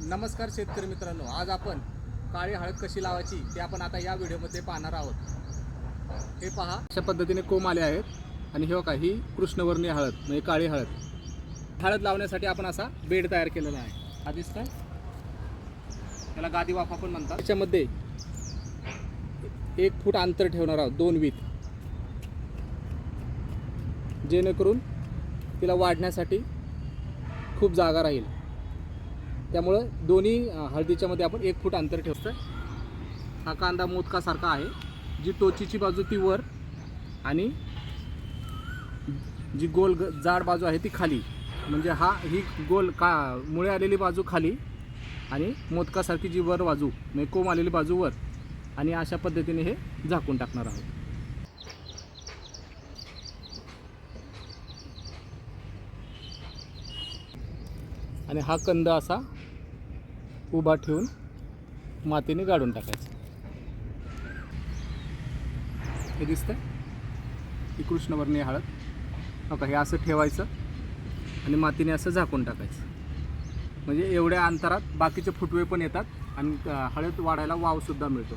नमस्कार शेतकरी मित्रांनो आज आपण काळी हळद कशी लावायची ते आपण आता या व्हिडिओमध्ये पाहणार आहोत. हे पहा अशा पद्धतीने कोंब आले आहेत आणि हे बघा ही कृष्णवर्णीय हळद म्हणजे काळी हळद. हळद लावण्यासाठी आपण असा बेड तयार केलेला आहे. हा दिसतोय? त्याला गादी वाफा पण म्हणतात. त्याच्यामध्ये एक फूट अंतर ठेवणार आहोत दोन वीत. जेणेकरून तिला वाढण्यासाठी खूप जागा राहील. त्यामुळं दोन्ही हळदीच्यामध्ये आपण एक फूट अंतर ठेवतो हा कांदा मोदकासारखा आहे. जी टोचीची बाजू ती वर आणि जी गोल ग- जाड बाजू आहे ती खाली. म्हणजे हा ही गोल का मुळे आलेली बाजू खाली आणि मोदकासारखी जी वर बाजू म्हणजे कोंब आलेली बाजू वर आणि अशा पद्धतीने हे झाकून टाकणार आहोत. आणि हा कंद असा उभा ठेवून मातीने गाडून टाकायचं. हे दिसतं ही कृष्णवर्णी हळद. हो नका हे असं ठेवायचं आणि मातीने असं झाकून टाकायचं. म्हणजे एवढ्या अंतरात बाकीचे फुटवे पण येतात आणि हळद वाढायला वावसुद्धा मिळतो.